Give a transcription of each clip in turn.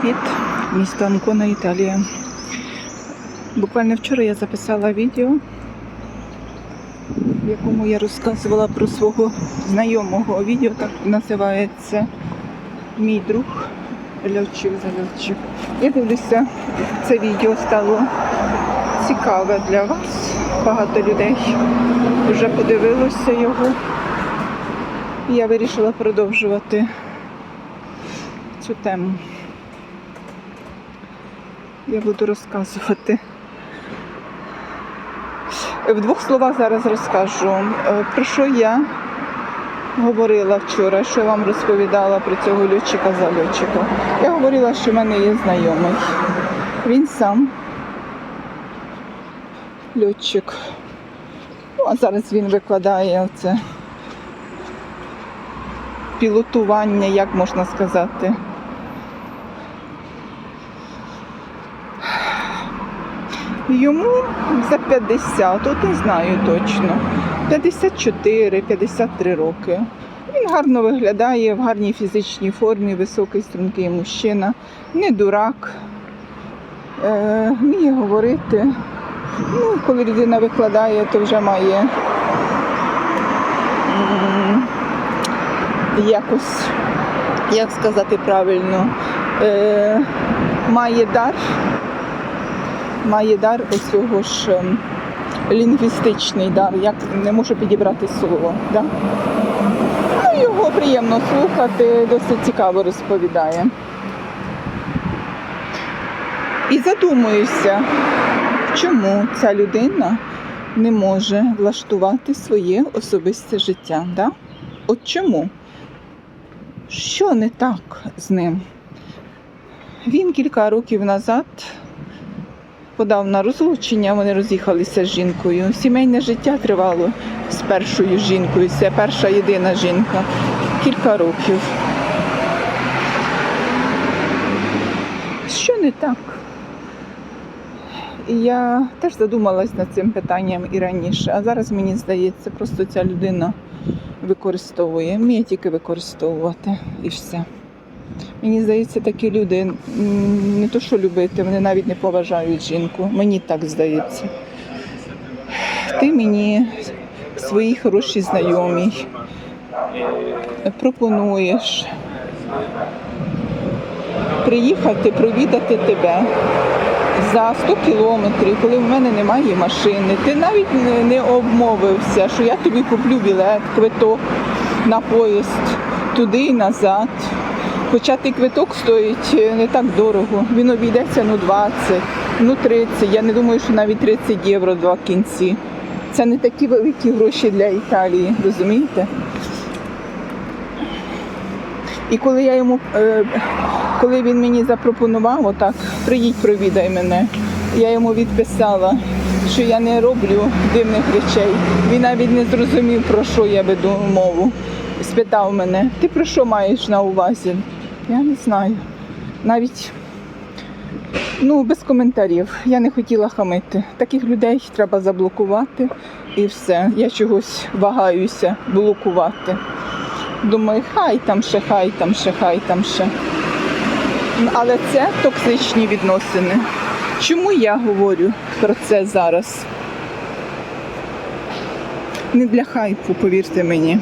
Привіт, місто Анкона, Італія. Буквально вчора я записала відео, в якому я розказувала про свого знайомого. Відео так називається Мій друг льотчик зальотчик. Я дивлюся, це відео стало цікаве для вас. Багато людей вже подивилося його. Я вирішила продовжувати цю тему. Я буду розказувати. В двох словах зараз розкажу, е, про що я говорила вчора, що я вам розповідала про цього льотчика за льотчика. Я говорила, що в мене є знайомий. Він сам льотчик. Ну, а зараз він викладає оце пілотування, як можна сказати. Йому за 50, от не знаю точно. 54-53 роки. Він гарно виглядає в гарній фізичній формі, високий стрункий мужчина, не дурак, е, вміє говорити. Ну, коли людина викладає, то вже має якось, як сказати правильно, е, має дар має дар ось цього ж ем, лінгвістичний дар, як не можу підібрати слово. Да? Ну, його приємно слухати, досить цікаво розповідає. І задумуюся, чому ця людина не може влаштувати своє особисте життя. Да? От чому? Що не так з ним? Він кілька років назад подав на розлучення, вони роз'їхалися з жінкою. Сімейне життя тривало з першою жінкою. Це перша єдина жінка. Кілька років. Що не так? Я теж задумалась над цим питанням і раніше, а зараз мені здається, просто ця людина використовує, вміє тільки використовувати і все. Мені здається, такі люди не то, що любити, вони навіть не поважають жінку. Мені так здається. Ти мені свої хороші знайомі пропонуєш приїхати провідати тебе за 100 кілометрів, коли в мене немає машини. Ти навіть не- обмовився, що я тобі куплю білет, квиток на поїзд туди і назад. Хоча той квиток стоїть е, не так дорого. Він обійдеться ну 20, ну 30. Я не думаю, що навіть 30 євро два кінці. Це не такі великі гроші для Італії, розумієте? І коли я йому, е, коли він мені запропонував, отак, приїдь, провідай мене, я йому відписала, що я не роблю дивних речей. Він навіть не зрозумів, про що я веду мову. Спитав мене, ти про що маєш на увазі? Я не знаю. Навіть ну, без коментарів. Я не хотіла хамити. Таких людей треба заблокувати і все. Я чогось вагаюся блокувати. Думаю, хай там ще, хай там ще, хай там ще. Але це токсичні відносини. Чому я говорю про це зараз? Не для хайпу, повірте мені.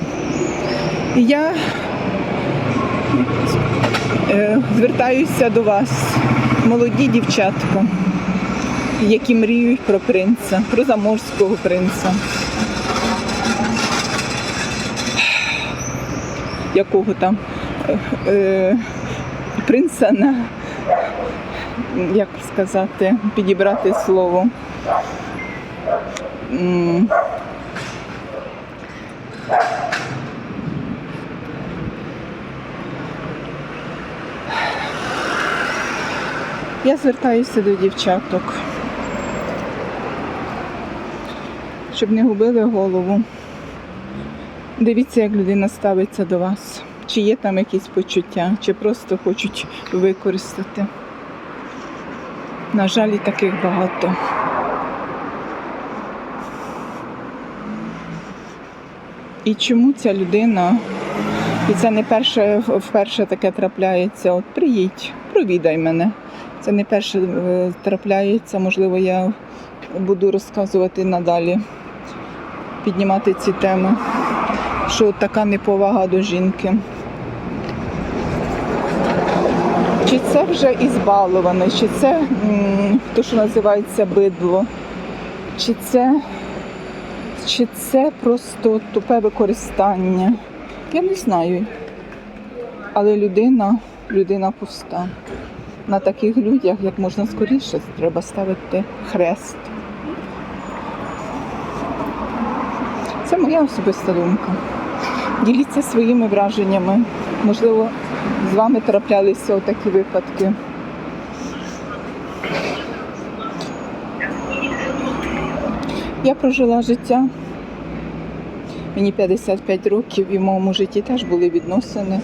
Я звертаюся до вас, молоді дівчатка, які мріють про принца, про заморського принца. Якого там е, е, принца на як сказати, підібрати слово. Я звертаюся до дівчаток, щоб не губили голову. Дивіться, як людина ставиться до вас. Чи є там якісь почуття, чи просто хочуть використати. На жаль, і таких багато. І чому ця людина І це не перше вперше таке трапляється. От приїдь, провідай мене. Це не перше е, трапляється. Можливо, я буду розказувати надалі, піднімати ці теми, що от така неповага до жінки. Чи це вже ізбаловане, чи це то, що називається бидло, чи це, чи це просто тупе використання. Я не знаю. Але людина, людина пуста. На таких людях як можна скоріше треба ставити хрест. Це моя особиста думка. Діліться своїми враженнями. Можливо, з вами траплялися отакі випадки. Я прожила життя. Мені 55 років і в моєму житті теж були відносини.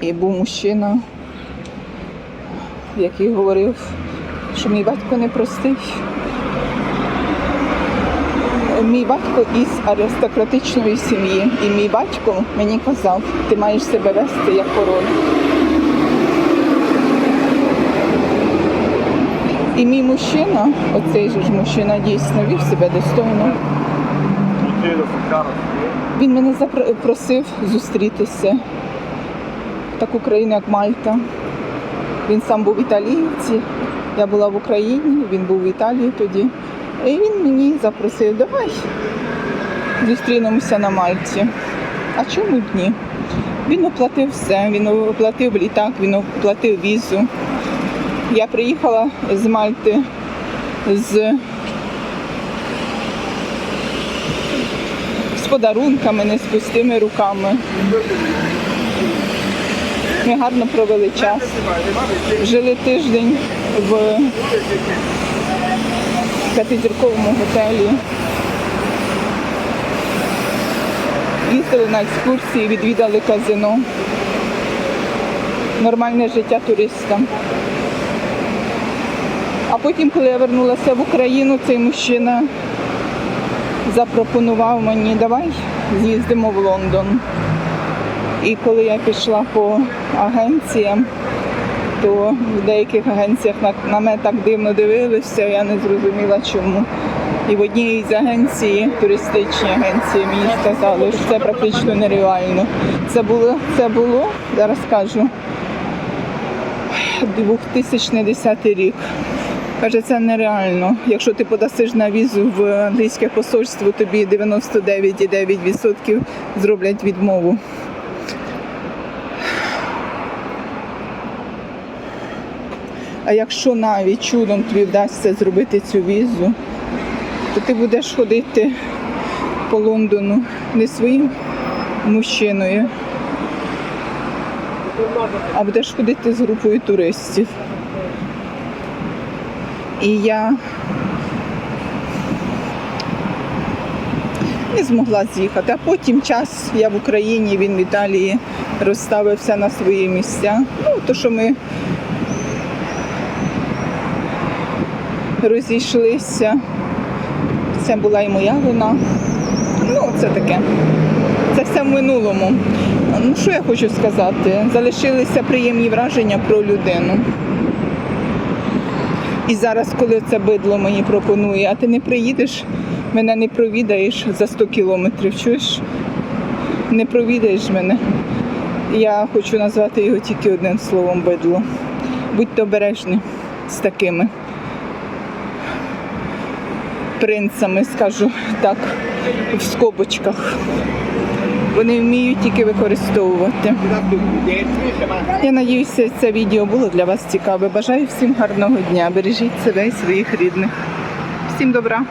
І був мужчина, який говорив, що мій батько не простий. Мій батько із аристократичної сім'ї. І мій батько мені казав, ти маєш себе вести як король. І мій мужчина, оцей же ж мужчина дійсно вів себе достойно. Він мене запросив зустрітися. Таку країну, як Мальта. Він сам був італійці. Я була в Україні, він був в Італії тоді. І він мені запросив, давай зустрінемося на Мальті. А чому б ні? Він оплатив все, він оплатив літак, він оплатив візу. Я приїхала з Мальти з, подарунками, не з пустими руками. Ми гарно провели час. Жили тиждень в п'ятизірковому готелі. Їздили на екскурсії, відвідали казино. Нормальне життя туриста. А потім, коли я вернулася в Україну, цей мужчина запропонував мені, давай з'їздимо в Лондон. І коли я пішла по агенціям, то в деяких агенціях на, мене так дивно дивилися, я не зрозуміла чому. І в одній з агенцій, туристичній агенції, мені сказали, що це практично нереально. Це було, це було, зараз скажу, 2010 рік. Каже, це нереально. Якщо ти подасиш на візу в англійське посольство, тобі 99,9% зроблять відмову. А якщо навіть чудом тобі вдасться зробити цю візу, то ти будеш ходити по Лондону не своїм мужчиною, а будеш ходити з групою туристів. І я не змогла з'їхати. А потім час я в Україні, він в Італії розставив все на свої місця. Ну, то, що ми розійшлися. Це була і моя вина. Ну, це таке. Це все в минулому. Ну, що я хочу сказати? Залишилися приємні враження про людину. І зараз, коли це бидло мені пропонує, а ти не приїдеш, мене не провідаєш за 100 кілометрів, чуєш? Не провідаєш мене. Я хочу назвати його тільки одним словом бидло. Будьте обережні з такими принцами, скажу так, в скобочках. Вони вміють тільки використовувати. Я надіюся, це відео було для вас цікаве. Бажаю всім гарного дня. Бережіть себе і своїх рідних. Всім добра.